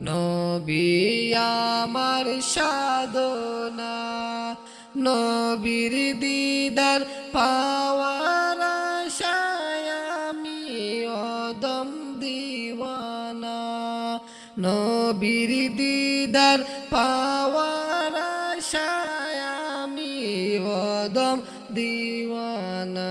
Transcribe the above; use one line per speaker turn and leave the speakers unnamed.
নবী আমার সাধনা, নবীর দিদার পাওয়ার আশায় আমি অদম দিওয়ানা, নবীর দিদার পাওয়ার আশায় আমি অদম দিওয়ানা।